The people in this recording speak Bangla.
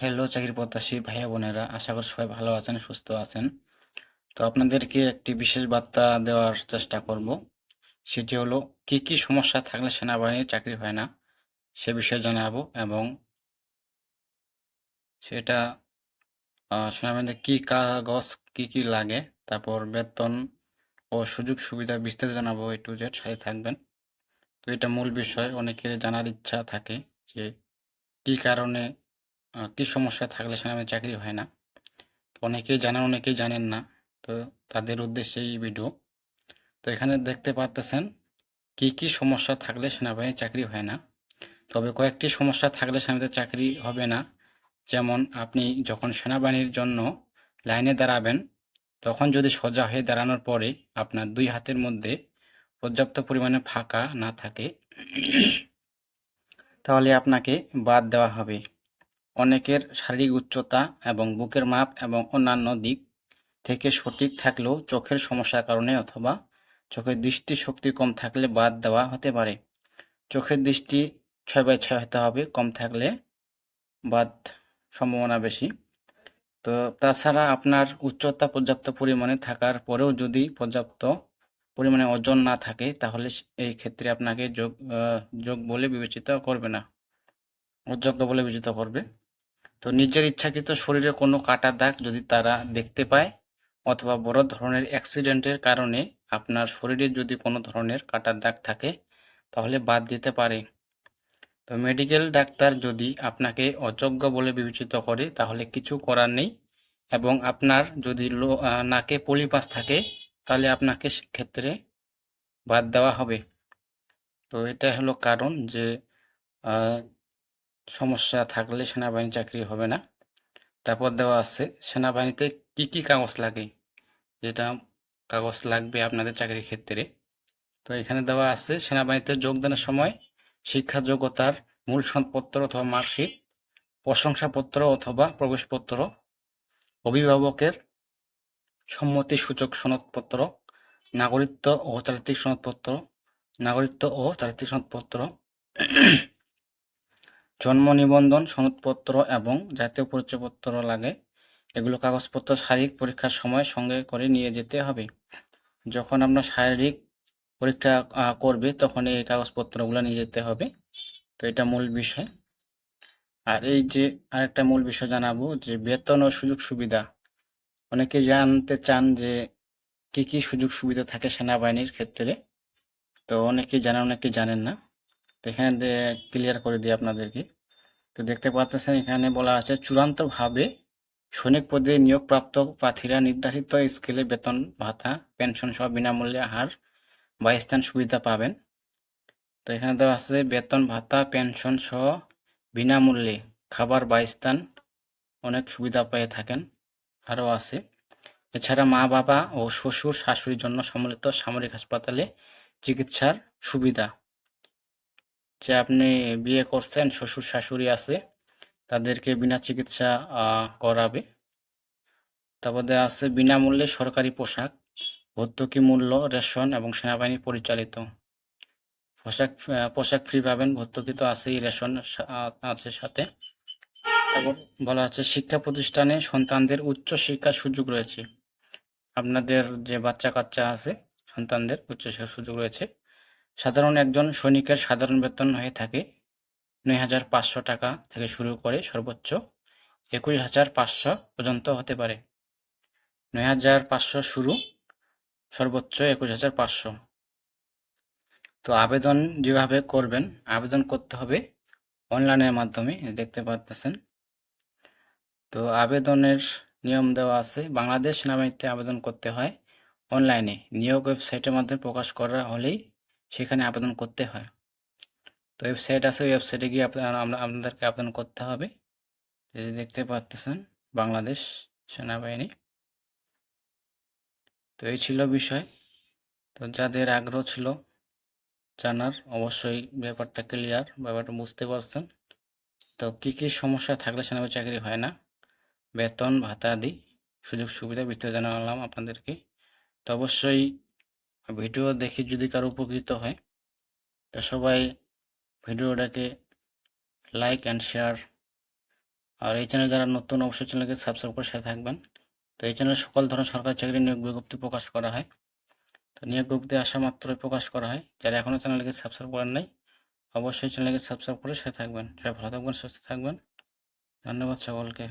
হ্যালো চাকরি প্রত্যাশী ভাইয়া বোনেরা। আশা করি সবাই ভালো আছেন, সুস্থ আছেন। তো আপনাদেরকে একটি বিশেষ বার্তা দেওয়ার চেষ্টা করব। সেটি হলো, কি কি সমস্যা থাকলে সেনাবাহিনীর চাকরি হয় না, সে বিষয়ে জানাব এবং সেটা সেনাবাহিনীতে কি কাগজ, কি কি লাগে, তারপর বেতন ও সুযোগ সুবিধা বিস্তারিত জানাব এ টু জেড, সাথে থাকবেন। তো এটা মূল বিষয়, অনেকের জানার ইচ্ছা থাকে যে কি কারণে কি সমস্যা থাকলে সেনাবাহিনীর চাকরি হয় না। অনেকেই জানেন অনেকেই জানেন না, তো তাদের উদ্দেশ্যে এই ভিডিও। তো এখানে দেখতে পাচ্তেছেন কি কি সমস্যা থাকলে সেনাবাহিনীর চাকরি হয় না। তবে কয়েকটি সমস্যা থাকলে সেনাবাহিনীতে চাকরি হবে না। যেমন আপনি যখন সেনাবাহিনীর জন্য লাইনে দাঁড়াবেন, তখন যদি সোজা হয়ে দাঁড়ানোর পরে আপনার দুই হাতের মধ্যে পর্যাপ্ত পরিমাণে ফাঁকা না থাকে, তাহলে আপনাকে বাদ দেওয়া হবে। অনেকের শারীরিক উচ্চতা এবং বুকের মাপ এবং অন্যান্য দিক থেকে সঠিক থাকলেও চোখের সমস্যার কারণে অথবা চোখের দৃষ্টি শক্তি কম থাকলে বাদ দেওয়া হতে পারে। চোখের দৃষ্টি ছয় বাই ছয় হতে হবে, কম থাকলে বাদ সম্ভাবনা বেশি। তো তাছাড়া আপনার উচ্চতা পর্যাপ্ত পরিমাণে থাকার পরেও যদি পর্যাপ্ত পরিমাণে ওজন না থাকে, তাহলে এই ক্ষেত্রে আপনাকে যোগ যোগ বলে বিবেচিত করবে না। অযোগ্য বলে বিবেচিত করবে। তো নিজের ইচ্ছাকৃত শরীরে কোনো কাটা দাগ যদি তারা দেখতে পায় অথবা বড় ধরনের অ্যাক্সিডেন্টের কারণে আপনার শরীরে যদি কোনো ধরনের কাটার দাগ থাকে, তাহলে বাদ দিতে পারে। তো মেডিকেল ডাক্তার যদি আপনাকে অযোগ্য বলে বিবেচিত করে, তাহলে কিছু করার নেই এবং আপনার যদি নাকে পলিপাস থাকে, তাহলে আপনাকে ক্ষেত্রে বাদ দেওয়া হবে। তো এটা হলো কারণ যে সমস্যা থাকলে সেনাবাহিনী চাকরি হবে না। তারপর দেওয়া আছে, সেনাবাহিনীতে কি কি কাগজ লাগে? যেটা কাগজ লাগবে আপনাদের চাকরির ক্ষেত্রে। তো এখানে দেওয়া আছে, সেনাবাহিনীতে যোগদানের সময় শিক্ষা যোগ্যতার মূল সনদপত্র অথবা মার্কশিট, প্রশংসাপত্র অথবা প্রবেশপত্র, অভিভাবকের সম্মতি সূচক সনদপত্র, নাগরিকত্ব ও চারিত্রিক সনদপত্র, নাগরিকত্ব ও চারিত্রিক সনদপত্র জন্ম নিবন্ধন, সনদপত্র এবং জাতীয় পরিচয়পত্র লাগে। এগুলো কাগজপত্র, শারীরিক পরীক্ষার সময় সঙ্গে করে নিয়ে যেতে হবে। যখন আমরা শারীরিক পরীক্ষা করবে তখন এই কাগজপত্রগুলো নিয়ে যেতে হবে। তো এটা মূল বিষয়। আর এই যে আরেকটা মূল বিষয় জানাব, যে বেতন ও সুযোগ সুবিধা। অনেকে জানতে চান যে কি কি সুযোগ সুবিধা থাকে সেনাবাহিনীর ক্ষেত্রে। তো অনেকে জানেন অনেকে জানেন না। তো এখানে ক্লিয়ার করে দিই আপনাদেরকে। তো দেখতে পাচ্ছেন এখানে বলা আছে, চূড়ান্তভাবে সৈনিক পদে নিয়োগপ্রাপ্ত প্রার্থীরা নির্ধারিত স্কেলে বেতন, ভাতা পেনশন সহ বিনামূল্যে আহার বা স্থান সুবিধা পাবেন। তো এখানে দেওয়া আছে, বেতন, ভাতা পেনশন সহ বিনামূল্যে খাবার বা স্থান অনেক সুবিধা পেয়ে থাকেন, আরও আছে। এছাড়া মা, বাবা ও শ্বশুর, শাশুড়ির জন্য সম্মিলিত সামরিক হাসপাতালে চিকিৎসার সুবিধা। যে আপনি বিয়ে করছেন, শ্বশুর শাশুড়ি আছে, তাদেরকে বিনা চিকিৎসা করাবে। তারপর আছে বিনামূল্যে সরকারি পোশাক, ভর্তুকি মূল্য, রেশন এবং সেনাবাহিনী পরিচালিত। পোশাক পোশাক ফ্রি পাবেন, ভর্তুকি তো আছেই, রেশন আছে সাথে। তারপর বলা হচ্ছে শিক্ষা প্রতিষ্ঠানে সন্তানদের উচ্চ শিক্ষার সুযোগ রয়েছে। আপনাদের যে বাচ্চা কাচ্চা আছে, সন্তানদের উচ্চশিক্ষার সুযোগ রয়েছে। সাধারণ একজন সৈনিকের সাধারণ বেতন হয়ে থাকে নয় হাজার পাঁচশো টাকা থেকে শুরু করে সর্বোচ্চ একুশ হাজার পাঁচশো পর্যন্ত হতে পারে। নয় হাজার পাঁচশো শুরু, সর্বোচ্চ একুশ হাজার পাঁচশো। তো আবেদন যেভাবে করবেন, আবেদন করতে হবে অনলাইনের মাধ্যমে, দেখতে পাচ্ছেন তো আবেদনের নিয়ম দেওয়া আছে, বাংলাদেশ সেনাবাহিনীতে আবেদন করতে হয় অনলাইনে। নিয়োগ ওয়েবসাইটের মাধ্যমে প্রকাশ করা হলেই সেখানে আবেদন করতে হয়। তো ওয়েবসাইট আছে ওয়েবসাইটে গিয়ে আপনারা আমরা, আপনাদেরকে আবেদন করতে হবে। যদি দেখতে পাচ্ছেন বাংলাদেশ সেনাবাহিনী। তো এই ছিল বিষয়। তো যাদের আগ্রহ ছিল জানার, অবশ্যই ব্যাপারটা ক্লিয়ার ব্যাপারটা বুঝতে পারছেন। তো কী কী সমস্যা থাকলে সেনাবাহিনী চাকরি হয় না? বেতন, ভাতা আদি সুযোগ সুবিধা বিস্তারিত জানালাম আপনাদেরকে। তো অবশ্যই ভিডিও দেখে যদি কারও উপকৃত হয়, তো সবাই ভিডিওটাকে লাইক অ্যান্ড শেয়ার আর এই চ্যানেল যারা নতুন, অবশ্যই চ্যানেলকে সাবস্ক্রাইব করে সাথে থাকবেন। তো এই চ্যানেলে সকল ধরনের সরকারি চাকরির নিয়োগ বিজ্ঞপ্তি প্রকাশ করা হয়। তো নিয়োগ বিজ্ঞপ্তি আসা মাত্রই প্রকাশ করা হয়। যারা এখনও চ্যানেলকে সাবস্ক্রাইব করেন নাই, অবশ্যই চ্যানেলকে সাবস্ক্রাইব করে সাথে থাকবেন। সবাই ভালো থাকবেন, সুস্থ থাকবেন। ধন্যবাদ সকলকে।